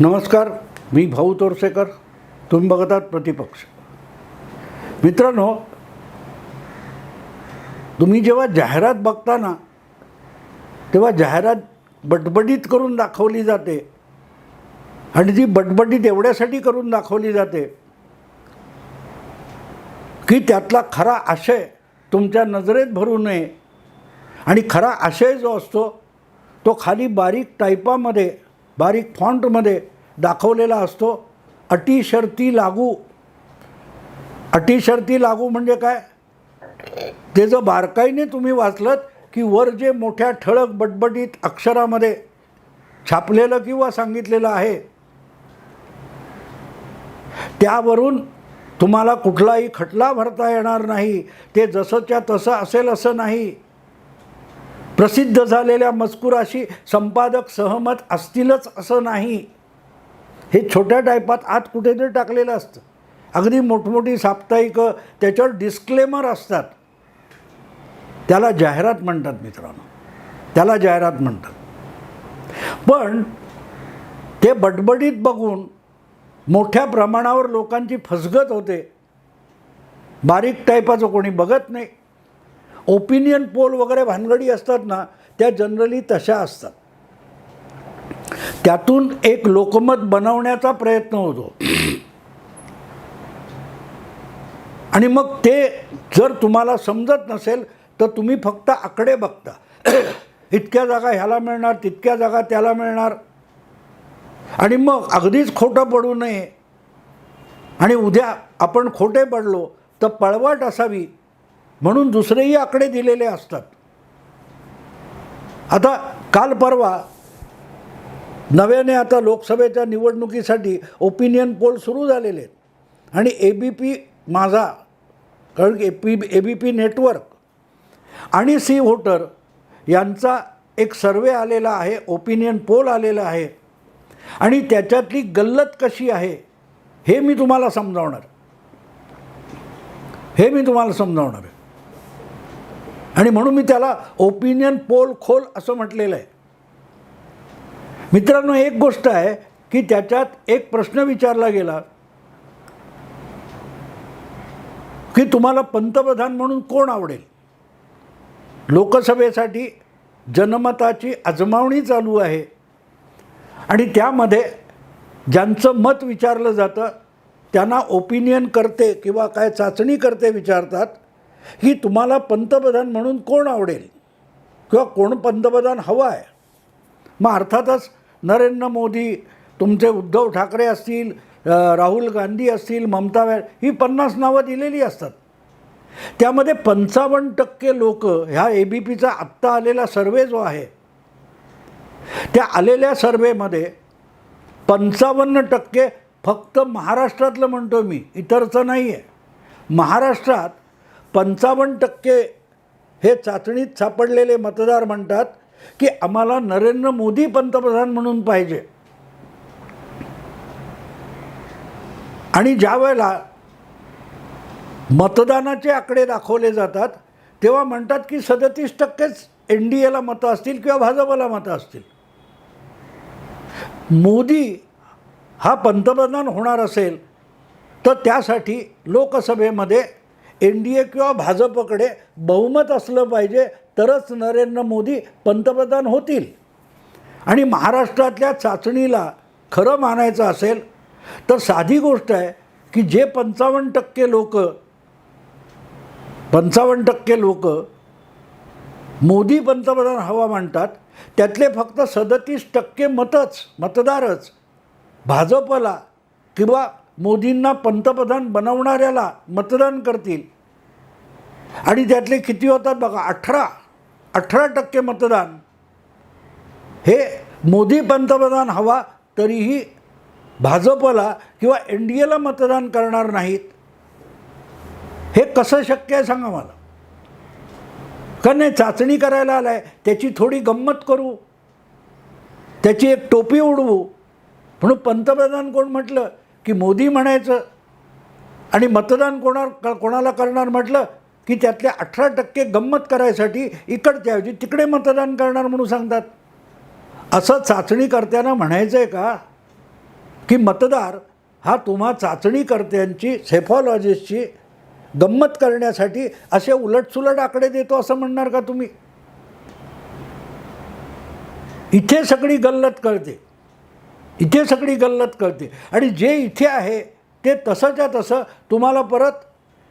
नमस्कार मी भाऊ तोरसेकर. तुम्ही बघतात प्रतिपक्ष. मित्रांनो तुम्ही जेव्हा जाहिरात बघता ना तेव्हा जाहिरात बटबडीत करून दाखवली जाते. आणि ती बटबडीत एवढ्यासाठी करून दाखवली जाते की त्यातला खरा आशय तुमच्या नजरेत भरू नये. आणि खरा आशय जो असतो तो खाली बारीक टाईपामध्ये बारीक फॉन्टमध्ये दाखवलेला असतो. अटी शर्ती लागू. अटी शर्ती लागू म्हणजे काय? ते जर बारकाईने तुम्ही वाचलं की वर जे मोठ्या ठळक बटबटीत अक्षरामध्ये छापलेलं किंवा सांगितलेलं आहे त्यावरून तुम्हाला कुठलाही खटला भरता येणार नाही. ते जसंच्या तसं असेल असं नाही. प्रसिद्ध झालेल्या मजकुराशी संपादक सहमत असतीलच असं नाही. हे छोट्या टायपात आत कुठेतरी टाकलेलं असतं. अगदी मोठमोठी साप्ताहिकं त्याच्यावर डिस्क्लेमर असतात. त्याला जाहिरात म्हणतात मित्रांनो. त्याला जाहिरात म्हणतात. पण ते बडबडीत बघून मोठ्या प्रमाणावर लोकांची फसगत होते. बारीक टाईपाचं कोणी बघत नाही. ओपिनियन पोल वगैरे भानगडी असतात ना त्या जनरली तशा असतात. त्यातून एक लोकमत बनवण्याचा प्रयत्न होतो. आणि मग ते जर तुम्हाला समजत नसेल तर तुम्ही फक्त आकडे बघता. इतक्या जागा ह्याला मिळणार तितक्या जागा त्याला मिळणार. आणि मग अगदीच खोटं पडू नये. आणि उद्या आपण खोटे पडलो तर पळवाट असावी. म्हणून दुसरेही आकडे दिलेले असतात. आता काल परवा नव्याने आता लोकसभेच्या निवडणुकीसाठी ओपिनियन पोल सुरू झालेले आहेत. आणि ए बी पी माझा कारण A P A B P network आणि सी व्होटर यांचा एक सर्वे आलेला आहे ओपिनियन पोल आलेला आहे. आणि त्याच्यातली गल्लत कशी आहे हे मी तुम्हाला समजावणार. हे मी तुम्हाला समजावणार आहे. आणि म्हणून मी त्याला ओपिनियन पोल खोल असं म्हटलेलं आहे. मित्रांनो एक गोष्ट आहे की त्याच्यात एक प्रश्न विचारला गेला की तुम्हाला पंतप्रधान म्हणून कोण आवडेल? लोकसभेसाठी जनमताची अजमावणी चालू आहे. आणि त्यामध्ये ज्यांचं मत विचारलं जातं त्यांना ओपिनियन करते किंवा काय चाचणी करते विचारतात की तुम्हाला पंतप्रधान म्हणून कोण आवडेल? किंवा कोण पंतप्रधान हवा आहे मग अर्थातच नरेंद्र मोदी तुमचे उद्धव ठाकरे असतील राहुल गांधी असतील ममता बॅ ही पन्नास नावं दिलेली असतात. त्यामध्ये पंचावन्न टक्के लोक ह्या ए बी पीचा आत्ता आलेला सर्वे जो आहे त्या आलेल्या सर्वेमध्ये पंचावन्न टक्के फक्त महाराष्ट्रातलं म्हणतो मी इतरचं नाही आहे महाराष्ट्रात पंचावन्न टक्के हे चाचणीत सापडलेले मतदार म्हणतात की आम्हाला नरेंद्र मोदी पंतप्रधान म्हणून पाहिजे. आणि ज्या वेळेला मतदानाचे आकडे दाखवले जातात तेव्हा म्हणतात की सदतीस टक्केच एन डी एला मतं असतील किंवा भाजपला मतं असतील. मोदी हा पंतप्रधान होणार असेल तर त्यासाठी लोकसभेमध्ये एन डी ए किंवा भाजपकडे बहुमत असलं पाहिजे तरच नरेंद्र मोदी पंतप्रधान होतील. आणि महाराष्ट्रातल्या चाचणीला खरं मानायचं असेल तर साधी गोष्ट आहे की जे पंचावन्न टक्के लोक पंचावन्न टक्के लोक मोदी पंतप्रधान हवा म्हणतात त्यातले फक्त सदतीस टक्के मतच मतदारच भाजपला किंवा मोदींना पंतप्रधान बनवणाऱ्याला मतदान करतील. आणि त्यातले किती होतात बघा अठरा अठरा टक्के मतदान. हे मोदी पंतप्रधान हवा तरीही भाजपला किंवा एन डी एला मतदान करणार नाहीत. हे कसं शक्य आहे सांगा मला. का नाही चाचणी करायला आलाय त्याची थोडी गंमत करू. त्याची एक टोपी उडवू. म्हणून पंतप्रधान कोण म्हटलं की मोदी म्हणायचं आणि मतदान कोणा कोणाला करणार म्हटलं? की त्यातले अठरा टक्के गंमत करायसाठी इकडच्या ऐवजी तिकडे मतदान करणार म्हणून सांगतात. असं चाचणी करताना म्हणायचं आहे का? की मतदार हा तुम्हा चाचणीकर्त्यांची सेफॉलॉजिस्टची गंमत करण्यासाठी असे उलटसुलट आकडे देतो असं म्हणणार का तुम्ही? इथे सगळी गल्लत कळते. इथे सगळी गल्लत कळते. आणि जे इथे आहे ते तसंच्या तसं तुम्हाला परत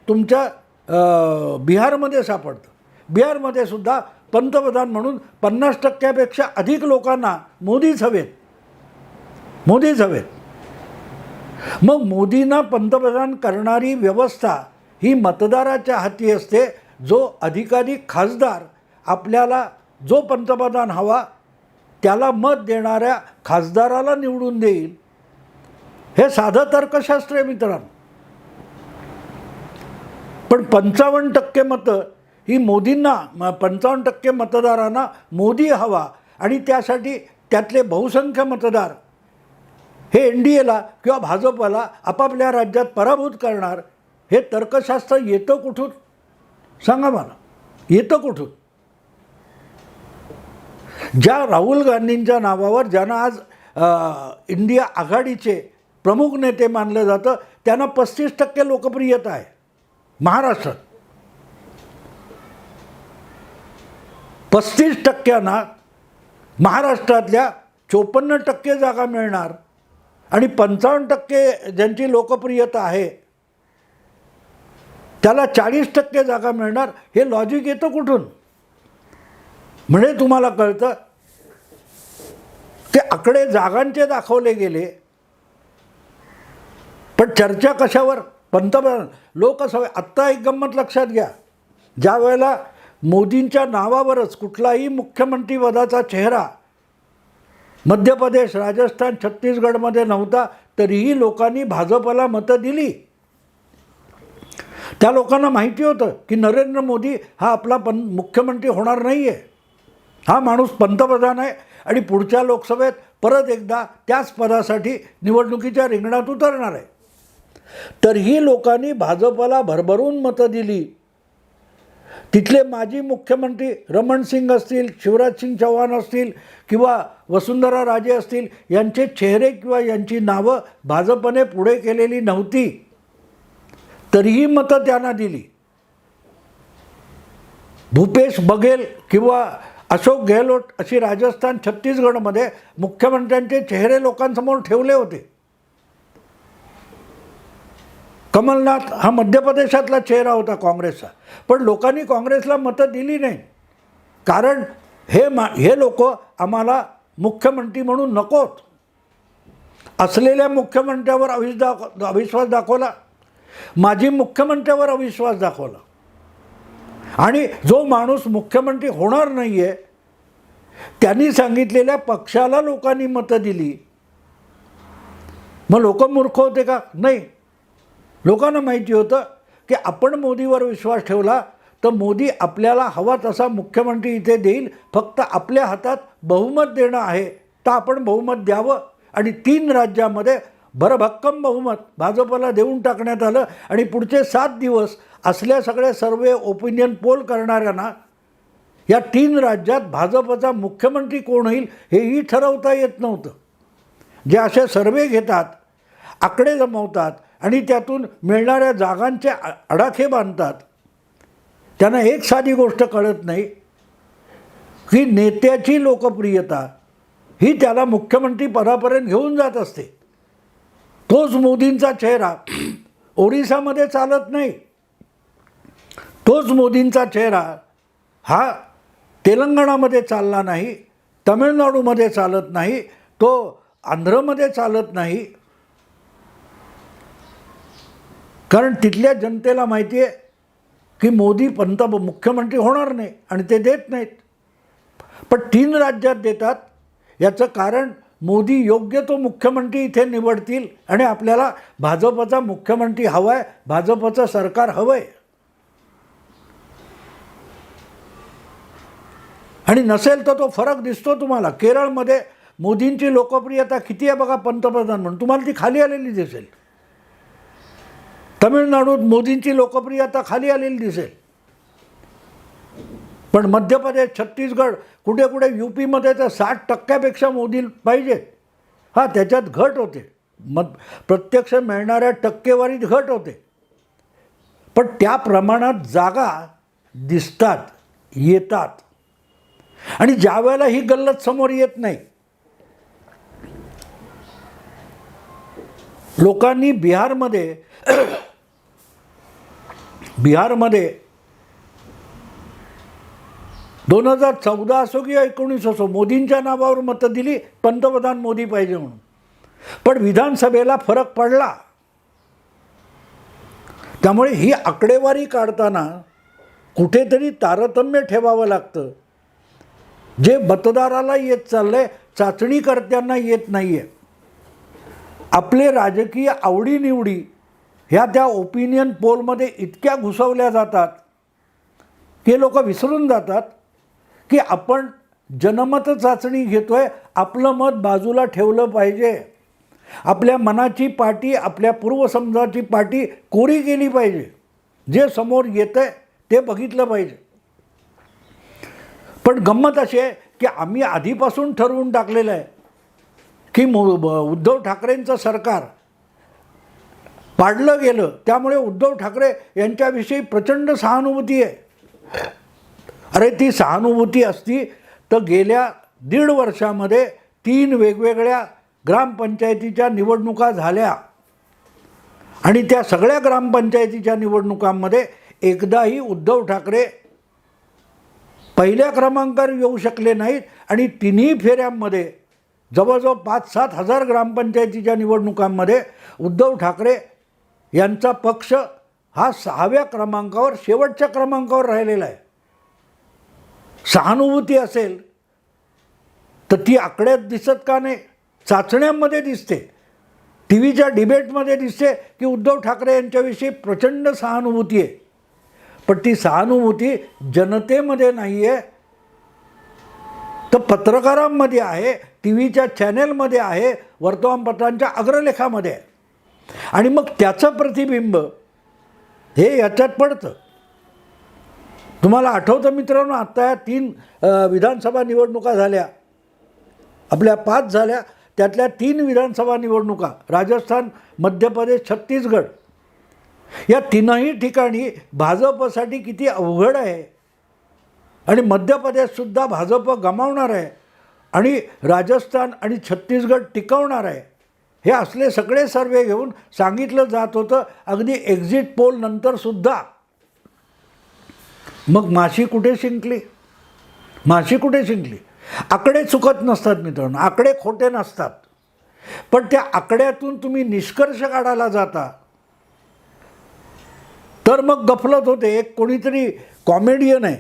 तुमच्या बिहारमध्ये सापडतं. बिहारमध्ये सुद्धा पंतप्रधान म्हणून पन्नास टक्क्यापेक्षा अधिक लोकांना मोदीच हवेत. मोदीच हवेत. मग मोदींना पंतप्रधान करणारी व्यवस्था ही मतदाराच्या हाती असते जो अधिकाधिक खासदार आपल्याला जो पंतप्रधान हवा त्याला मत देणाऱ्या खासदाराला निवडून देईल. हे साधं तर्कशास्त्र आहे मित्रांनो. पण पंचावन्न टक्के मतं ही मोदींना म पंचावन्न टक्के मतदारांना मोदी हवा आणि त्यासाठी त्यातले बहुसंख्य मतदार हे एन डी एला किंवा भाजपला आपापल्या राज्यात पराभूत करणार हे तर्कशास्त्र येतं कुठून? सांगा मला. येतं कुठून? ज्या राहुल गांधींच्या नावावर ज्यांना आज इंडिया आघाडीचे प्रमुख नेते मानलं जातं त्यांना पस्तीस टक्के लोकप्रियता आहे. महाराष्ट्रात. पस्तीस टक्क्यांना महाराष्ट्रातल्या चोपन्न टक्के जागा मिळणार आणि पंचावन्न टक्के ज्यांची लोकप्रियता आहे त्याला चाळीस टक्के जागा मिळणार हे लॉजिक येतं कुठून? म्हणजे तुम्हाला कळतं ते आकडे जागांचे दाखवले गेले पण चर्चा कशावर? पंतप्रधान लोकसभा आत्ता एक गंमत लक्षात घ्या. ज्या वेळेला मोदींच्या नावावरच कुठलाही मुख्यमंत्रीपदाचा चेहरा मध्य प्रदेश राजस्थान छत्तीसगडमध्ये नव्हता तरीही लोकांनी भाजपला मतं दिली. त्या लोकांना माहिती होतं की नरेंद्र मोदी हा आपला पं मुख्यमंत्री होणार नाही आहे हा माणूस पंतप्रधान आहे आणि पुढच्या लोकसभेत परत एकदा त्याच पदासाठी निवडणुकीच्या रिंगणात उतरणार आहे. तरीही लोकांनी भाजपला भरभरून मतं दिली. तिथले माजी मुख्यमंत्री रमण सिंग असतील शिवराज सिंग चौहान असतील किंवा वसुंधरा राजे असतील यांचे चेहरे किंवा यांची नावं भाजपने पुढे केलेली नव्हती. तरीही मतं त्यांना दिली. भूपेश बघेल किंवा अशोक गेहलोत अशी राजस्थान छत्तीसगडमध्ये मुख्यमंत्र्यांचे चेहरे लोकांसमोर ठेवले होते. कमलनाथ हा मध्य प्रदेशातला चेहरा होता काँग्रेसचा. पण लोकांनी काँग्रेसला मतं दिली नाही. कारण हे मा हे लोक आम्हाला मुख्यमंत्री म्हणून नकोत. असलेल्या मुख्यमंत्र्यावर अविश दाख अविश्वास दाखवला. माजी मुख्यमंत्र्यावर अविश्वास दाखवला. आणि जो माणूस मुख्यमंत्री होणार नाही आहे त्यांनी सांगितलेल्या पक्षाला लोकांनी मतं दिली. मग लोक मूर्ख होते का? नाही. लोकांना माहिती होतं की आपण मोदीवर विश्वास ठेवला तर मोदी आपल्याला हवा तसा मुख्यमंत्री इथे देईल फक्त आपल्या हातात बहुमत देणं आहे तर आपण बहुमत द्यावं. आणि तीन राज्यामध्ये भरभक्कम बहुमत भाजपला देऊन टाकण्यात आलं. आणि पुढचे सात दिवस असल्या सगळ्या सर्वे ओपिनियन पोल करणाऱ्यांना या तीन राज्यात भाजपचा मुख्यमंत्री कोण होईल हेही ठरवता येत नव्हतं. जे असे सर्वे घेतात आकडे जमवतात आणि त्यातून मिळणाऱ्या जागांचे अडाखे बांधतात. त्यांना एक साधी गोष्ट कळत नाही की नेत्याची लोकप्रियता ही त्याला मुख्यमंत्री पदापर्यंत घेऊन जात असते. तोच मोदींचा चेहरा ओडिसामध्ये चालत नाही. तोच मोदींचा चेहरा हा तेलंगणामध्ये चालला नाही तमिळनाडूमध्ये चालत नाही तो आंध्रमध्ये चालत नाही कारण तिथल्या जनतेला माहिती आहे की मोदी पंत मुख्यमंत्री होणार नाही आणि ते देत नाहीत. पण तीन राज्यात देतात. याचं कारण मोदी योग्य तो मुख्यमंत्री इथे निवडतील आणि आपल्याला भाजपचा मुख्यमंत्री हवा आहे भाजपचं सरकार हवं आहे आणि नसेल तर तो फरक दिसतो तुम्हाला. केरळमध्ये मोदींची लोकप्रियता किती आहे बघा पंतप्रधान म्हणून. तुम्हाला ती खाली आलेली दिसेल. तमिळनाडूत मोदींची लोकप्रियता खाली आलेली दिसेल. पण मध्य प्रदेश छत्तीसगड कुठे कुठे यू पीमध्ये तर साठ टक्क्यापेक्षा मोदी पाहिजे हां त्याच्यात घट होते. मग प्रत्यक्ष मिळणाऱ्या टक्केवारीत घट होते. पण त्या प्रमाणात जागा दिसतात येतात. आणि ज्यावेळेला ही गल्लत समोर येत नाही लोकांनी बिहारमध्ये बिहारमध्ये दोन हजार चौदा असो किंवा एकोणीस असो मोदींच्या नावावर मतं दिली पंतप्रधान मोदी पाहिजे म्हणून. पण विधानसभेला फरक पडला. त्यामुळे ही आकडेवारी काढताना कुठेतरी तारतम्य ठेवावं लागतं. जे मतदाराला येत चाललंय चाचणीकर्त्यांना येत नाही आहे आपले राजकीय आवडीनिवडी ह्या त्या ओपिनियन पोलमध्ये इतक्या घुसवल्या जातात की लोक विसरून जातात की आपण जनमत चाचणी घेतो आहे आपलं मत बाजूला ठेवलं पाहिजे. आपल्या मनाची पाटी आपल्या पूर्वसमजाची पाटी कोरी केली पाहिजे. जे समोर येतं आहे ते बघितलं पाहिजे. पण गंमत अशी आहे की आम्ही आधीपासून ठरवून टाकलेलं आहे की मो उद्धव ठाकरेंचं सरकार पाडलं गेलं. त्यामुळे उद्धव ठाकरे यांच्याविषयी प्रचंड सहानुभूती आहे. अरे ती सहानुभूती असती तर गेल्या दीड वर्षामध्ये तीन वेगवेगळ्या ग्रामपंचायतीच्या निवडणुका झाल्या. आणि त्या सगळ्या ग्रामपंचायतीच्या निवडणुकांमध्ये एकदाही उद्धव ठाकरे पहिल्या क्रमांकावर येऊ शकले नाहीत आणि तिन्ही फेऱ्यांमध्ये जवळजवळ पाच सात हजार ग्रामपंचायतीच्या निवडणुकांमध्ये उद्धव ठाकरे यांचा पक्ष हा सहाव्या क्रमांकावर शेवटच्या क्रमांकावर राहिलेला आहे. सहानुभूती असेल तर ती आकड्यात दिसत का नाही? चाचण्यांमध्ये दिसते. टी व्हीच्या डिबेटमध्ये दिसते की उद्धव ठाकरे यांच्याविषयी प्रचंड सहानुभूती आहे. पण ती सहानुभूती जनतेमध्ये नाही आहे तर पत्रकारांमध्ये आहे टी व्हीच्या चॅनेलमध्ये आहे वर्तमानपत्रांच्या अग्रलेखामध्ये आहे. आणि मग त्याचं प्रतिबिंब हे याच्यात पडतं. तुम्हाला आठवतं मित्रांनो आत्ता या तीन विधानसभा निवडणुका झाल्या. आपल्या पाच झाल्या त्यातल्या तीन विधानसभा निवडणुका राजस्थान मध्य प्रदेश छत्तीसगड. या तीनही ठिकाणी भाजपसाठी किती अवघड आहे. आणि मध्य प्रदेशसुद्धा भाजप गमावणार आहे. आणि राजस्थान आणि छत्तीसगड टिकवणार आहे. हे असले सगळे सर्वे घेऊन सांगितलं जात होतं अगदी एक्झिट पोल नंतरसुद्धा मग माशी कुठे शिंकली? माशी कुठे शिंकली? आकडे चुकत नसतात मित्रांनो आकडे खोटे नसतात. पण त्या आकड्यातून तुम्ही निष्कर्ष काढायला जाता. तर मग गफलत होते एक कोणीतरी कॉमेडियन आहे.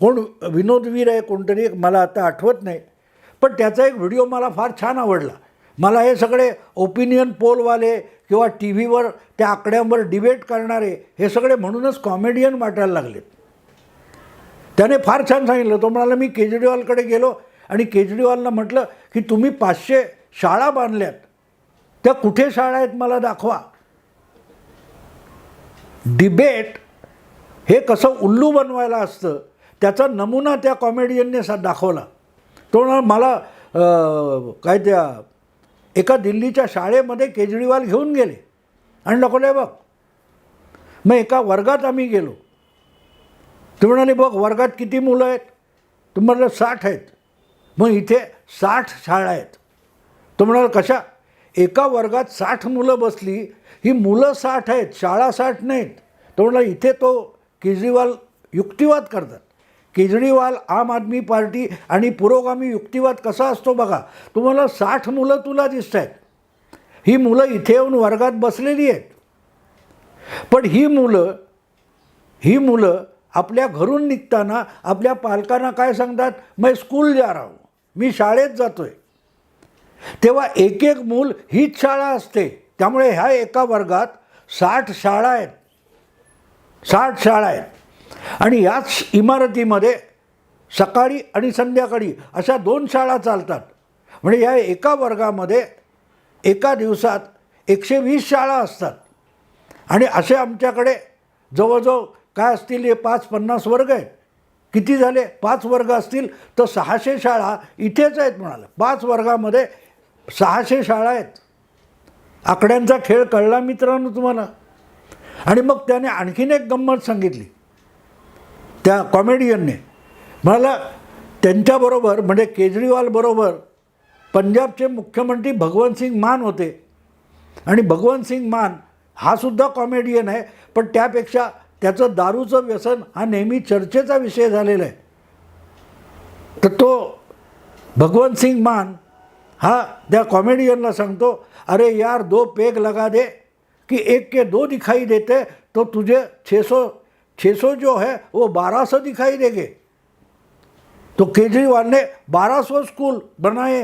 कोण विनोदवीर आहे कोणतरी एक मला आता आठवत नाही. पण त्याचा एक व्हिडिओ मला फार छान आवडला. मला हे सगळे ओपिनियन पोलवाले किंवा टी व्हीवर त्या आकड्यांवर डिबेट करणारे हे सगळे म्हणूनच कॉमेडियन वाटायला लागलेत. त्याने फार छान सांगितलं. तो म्हणाला मी केजरीवालकडे गेलो आणि केजरीवालला म्हटलं की तुम्ही पाचशे शाळा बांधल्यात. त्या कुठे शाळा आहेत मला दाखवा. डिबेट हे कसं उल्लू बनवायला असतं त्याचा नमुना त्या कॉमेडियनने सा दाखवला. तो म्हणाला मला काय त्या एका दिल्लीच्या शाळेमध्ये केजरीवाल घेऊन गेले. आणि दाखवले बघ? मग एका वर्गात आम्ही गेलो. ते म्हणाले बघ वर्गात किती मुलं आहेत? तुम्हाला साठ आहेत. मग इथे साठ शाळा आहेत. तो म्हणाला कशा? एका वर्गात साठ मुलं बसली ही मुलं साठ आहेत शाळा साठ नाहीत. तो म्हणाला इथे तो केजरीवाल युक्तिवाद करतात. केजरीवाल आम आदमी पार्टी आणि पुरोगामी युक्तिवाद कसा असतो बघा. तुम्हाला साठ मुलं तुला दिसत आहेत ही मुलं इथे येऊन वर्गात बसलेली आहेत. पण ही मुलं ही मुलं आपल्या घरून निघताना आपल्या पालकांना काय सांगतात? मैं स्कूल जा रहा मी शाळेत जातो आहे तेव्हा एक एक मूल हीच शाळा असते. त्यामुळे ह्या एका वर्गात साठ शाळा आहेत. साठ शाळा आहेत. आणि याच इमारतीमध्ये सकाळी आणि संध्याकाळी अशा दोन शाळा चालतात. म्हणजे या एका वर्गामध्ये एका दिवसात एकशे वीस शाळा असतात. आणि असे आमच्याकडे जवळजवळ काय असतील हे पाच पन्नास वर्ग आहेत. किती झाले? पाच वर्ग असतील तर सहाशे शाळा इथेच आहेत म्हणाला. पाच वर्गामध्ये सहाशे शाळा आहेत. आकड्यांचा खेळ कळला मित्रांनो तुम्हाला. आणि मग त्याने आणखीन एक गंमत सांगितली. त्या कॉमेडियनने मला त्यांच्याबरोबर म्हणजे केजरीवालबरोबर पंजाबचे मुख्यमंत्री भगवंतसिंग मान होते. आणि भगवंतसिंग मान हा सुद्धा कॉमेडियन आहे पण त्यापेक्षा त्याचं दारूचं व्यसन हा नेहमी चर्चेचा विषय झालेला आहे. तर तो भगवंतसिंग मान हा त्या कॉमेडियनला सांगतो अरे यार दो पेग लगा दे की एक के दो दिखाई देते तो तुझे छे सौ छः सौ जो है वो बारह सौ दिखाई देंगे। तो केजरीवाल ने बारह सौ स्कूल बनाए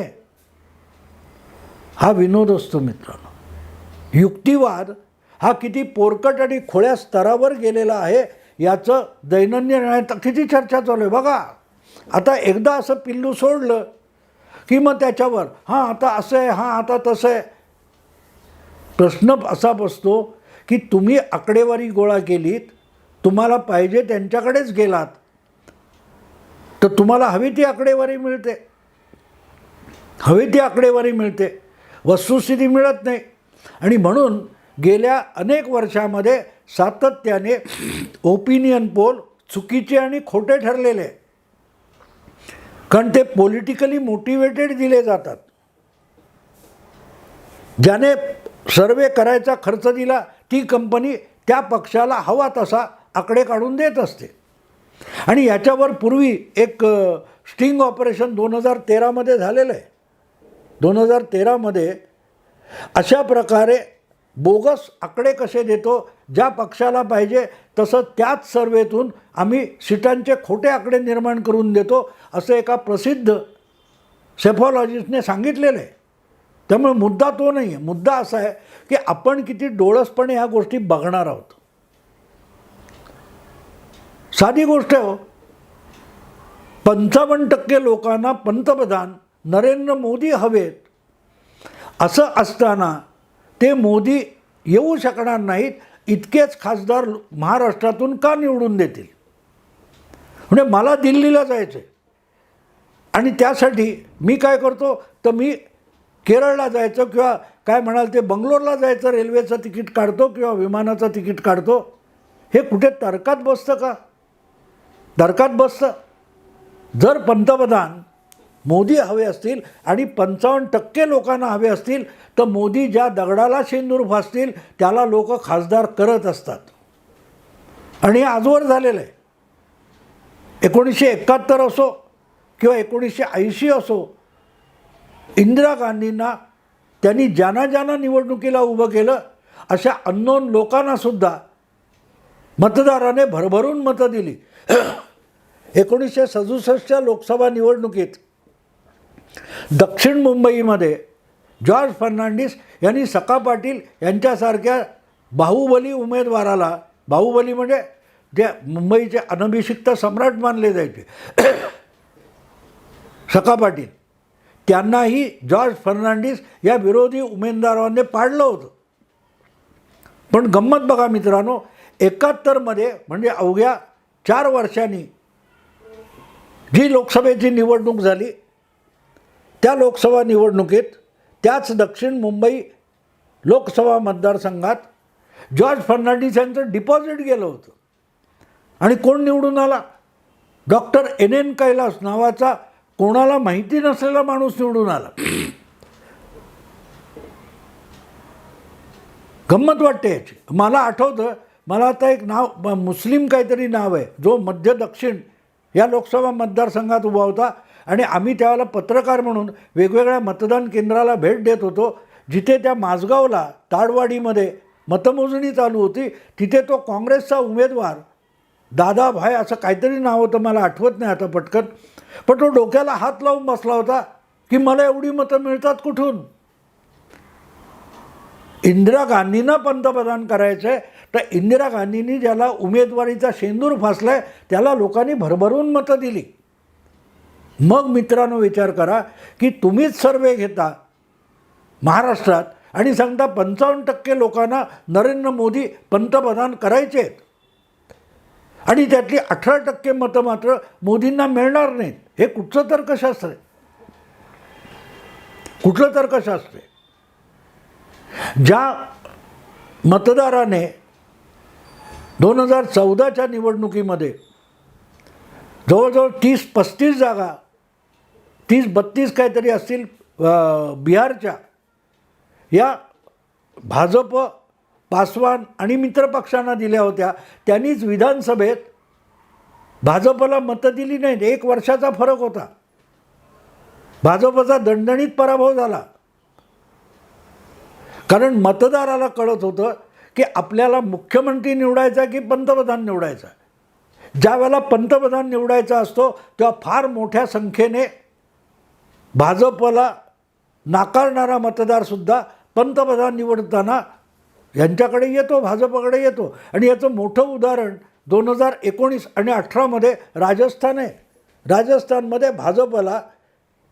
हा। विनोद असतो मित्रांनो युक्तिवाद हा किती पोरकट आणि खोळ्या स्तरावर गेलेला आहे याचं दैनंदिन न्यायात किती चर्चा चालू आहे बघा. आता एकदा असं पिल्लू सोडलं की मग त्याच्यावर हां आता असं आहे हां आता तसं आहे. प्रश्न असा बसतो की तुम्ही आकडेवारी गोळा केलीत तुम्हाला पाहिजे त्यांच्याकडेच गेलात तर तुम्हाला हवी ती आकडेवारी मिळते. हवी ती आकडेवारी मिळते. वस्तुस्थिती मिळत नाही. आणि म्हणून गेल्या अनेक वर्षामध्ये सातत्याने ओपिनियन पोल चुकीचे आणि खोटे ठरलेले. कारण ते पॉलिटिकली मोटिवेटेड दिले जातात. ज्याने सर्वे करायचा खर्च दिला ती कंपनी त्या पक्षाला हवा तसा आकडे काढून देत असते. आणि याच्यावर पूर्वी एक स्टिंग ऑपरेशन दोन हजार तेरामध्ये झालेलं आहे. दोन हजार तेरामध्ये अशा प्रकारे बोगस आकडे कसे देतो ज्या पक्षाला पाहिजे तसं त्याच सर्वेतून आम्ही सीटांचे खोटे आकडे निर्माण करून देतो असं एका प्रसिद्ध सेफॉलॉजिस्टने सांगितलेलं आहे. त्यामुळे मुद्दा तो नाही आहे मुद्दा असा आहे की आपण किती डोळसपणे ह्या गोष्टी बघणार आहोत. साधी गोष्ट आहे हो. पंचावन्न टक्के लोकांना पंतप्रधान नरेंद्र मोदी हवेत. असं असताना ते मोदी येऊ शकणार नाहीत इतकेच खासदार महाराष्ट्रातून का निवडून देतील? म्हणजे मला दिल्लीला जायचं आहे आणि त्यासाठी मी काय करतो तर मी केरळला जायचं किंवा काय म्हणाल ते बंगलोरला जायचं रेल्वेचं तिकीट काढतो किंवा विमानाचं तिकीट काढतो. हे कुठे तर्कात बसतं का? दरकात बसतं. जर पंतप्रधान मोदी हवे असतील आणि पंचावन्न टक्के लोकांना हवे असतील तर मोदी ज्या दगडाला शेंदूर फासतील त्याला लोक खासदार करत असतात. आणि आजवर झालेलं आहे. एकोणीसशे एकाहत्तर असो किंवा एकोणीसशे ऐंशी असो इंदिरा गांधींना त्यांनी ज्यांना ज्यांना निवडणुकीला उभं केलं अशा अननोन लोकांनासुद्धा मतदाराने भरभरून मतं दिली. एकोणीसशे सदुसष्टच्या लोकसभा निवडणुकीत दक्षिण मुंबईमध्ये जॉर्ज फर्नांडिस यांनी सका पाटील यांच्यासारख्या बाहुबली उमेदवाराला बाहुबली म्हणजे जे मुंबईचे अनभिषिक्त सम्राट मानले जायचे सका पाटील. त्यांनाही जॉर्ज फर्नांडिस या विरोधी उमेदवाराने पाडलं होतं. पण गंमत बघा मित्रांनो एकाहत्तरमध्ये म्हणजे अवघ्या चार वर्षांनी जी लोकसभेची निवडणूक झाली त्या लोकसभा निवडणुकीत त्याच दक्षिण मुंबई लोकसभा मतदारसंघात जॉर्ज फर्नांडिस यांचं डिपॉझिट गेलं होतं. आणि कोण निवडून आला? डॉक्टर एन एन कैलास नावाचा कोणाला माहिती नसलेला माणूस निवडून आला. गंमत वाटते याची. मला आठवतं मला आता एक नाव मुस्लिम काहीतरी नाव आहे जो मध्य दक्षिण या लोकसभा मतदारसंघात उभा होता आणि आम्ही त्यावेळेला पत्रकार म्हणून वेगवेगळ्या मतदान केंद्राला भेट देत होतो. जिथे त्या माझगावला ताडवाडीमध्ये मतमोजणी चालू होती. तिथे तो काँग्रेसचा उमेदवार दादाभाय असं काहीतरी नाव होतं मला आठवत नाही आता पटकन. पण तो डोक्याला हात लावून बसला होता की मला एवढी मतं मिळतात कुठून? इंदिरा गांधींना पंतप्रधान करायचं आहे तर इंदिरा गांधींनी ज्याला उमेदवारीचा शेंदूर फासला आहे त्याला लोकांनी भरभरून मतं दिली. मग मित्रांनो विचार करा की तुम्हीच सर्वे घेता महाराष्ट्रात आणि सांगता पंचावन्न टक्के लोकांना नरेंद्र मोदी पंतप्रधान करायचे आहेत. आणि त्यातली अठरा टक्के मतं मात्र मोदींना मिळणार नाहीत. हे कुठचं तर्कशास्त्र आहे? कुठलं तर्कशास्त्र आहे? ज्या मतदाराने दोन हजार चौदाच्या निवडणुकीमध्ये जवळजवळ तीस पस्तीस जागा तीस बत्तीस काहीतरी असतील बिहारच्या. या भाजप पासवान आणि मित्रपक्षांना दिल्या होत्या. त्यांनीच विधानसभेत भाजपला मतं दिली नाहीत. एक वर्षाचा फरक होता. भाजपचा दणदणीत पराभव झाला. कारण मतदाराला कळत होतं की आपल्याला मुख्यमंत्री निवडायचा की पंतप्रधान निवडायचा? ज्या वेळेला पंतप्रधान निवडायचा असतो तेव्हा फार मोठ्या संख्येने भाजपला नाकारणारा मतदारसुद्धा पंतप्रधान निवडताना यांच्याकडे येतो भाजपकडे येतो. आणि याचं मोठं उदाहरण दोन हजार एकोणीस आणि अठरामध्ये राजस्थान आहे. राजस्थानमध्ये भाजपला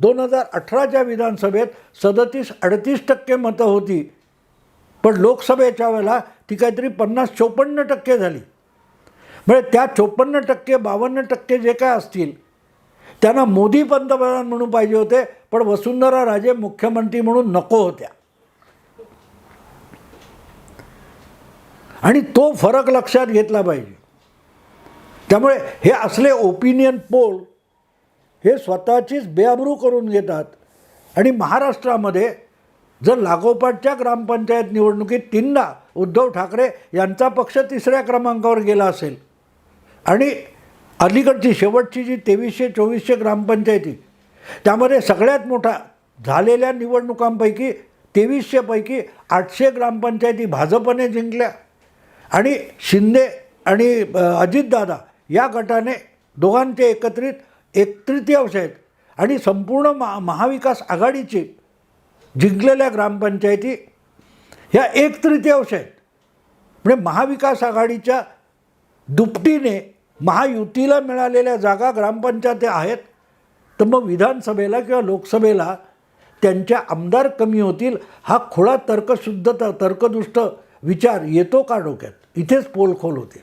दोन हजार अठराच्या विधानसभेत सदतीस अडतीस टक्के मतं होती. पण लोकसभेच्या वेळेला ती काहीतरी पन्नास चोपन्न टक्के झाली. म्हणजे त्या चोपन्न टक्के बावन्न टक्के जे काय असतील त्यांना मोदी पंतप्रधान म्हणून पाहिजे होते पण वसुंधरा राजे मुख्यमंत्री म्हणून नको होत्या. आणि तो फरक लक्षात घेतला पाहिजे. त्यामुळे हे असले ओपिनियन पोल हे स्वतःचीच बेआबरू करून घेतात. आणि महाराष्ट्रामध्ये जर लागोपाठच्या ग्रामपंचायत निवडणुकीत तीनदा उद्धव ठाकरे यांचा पक्ष तिसऱ्या क्रमांकावर गेला असेल. आणि अलीकडची शेवटची जी तेवीसशे चोवीसशे ग्रामपंचायती त्यामध्ये सगळ्यात मोठा झालेल्या निवडणुकांपैकी तेवीसशेपैकी आठशे ग्रामपंचायती भाजपने जिंकल्या. आणि शिंदे आणि अजितदादा या गटाने दोघांचे एकत्रित एक तृतीयांश आहेत. आणि संपूर्ण महा महाविकास आघाडीची जिंकलेल्या ग्रामपंचायती ह्या एक तृतीयांश आहेत. म्हणजे महाविकास आघाडीच्या दुपटीने महायुतीला मिळालेल्या जागा ग्रामपंचायती आहेत. तर मग विधानसभेला किंवा लोकसभेला त्यांच्या आमदार कमी होतील हा खुळा तर्कशुद्ध तर्कदुष्ट विचार येतो का डोक्यात? इथेच पोलखोल होते.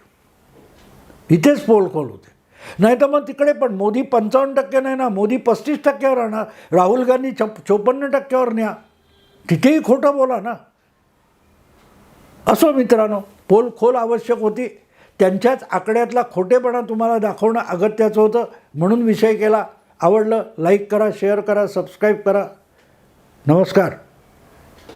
इथेच पोलखोल होते. नाही तर मग तिकडे पण मोदी पंचावन्न टक्के नाही ना मोदी पस्तीस टक्क्यावर राहणार राहुल गांधी छप चोपन्न टक्क्यावर न्या. तिथेही खोटं बोला ना. असो मित्रांनो पोल खोल आवश्यक होती. त्यांच्याच आकड्यातला खोटेपणा तुम्हाला दाखवणं अगत्याचं होतं. म्हणून विषय केला. आवडलं लाईक करा शेअर करा सबस्क्राईब करा. नमस्कार.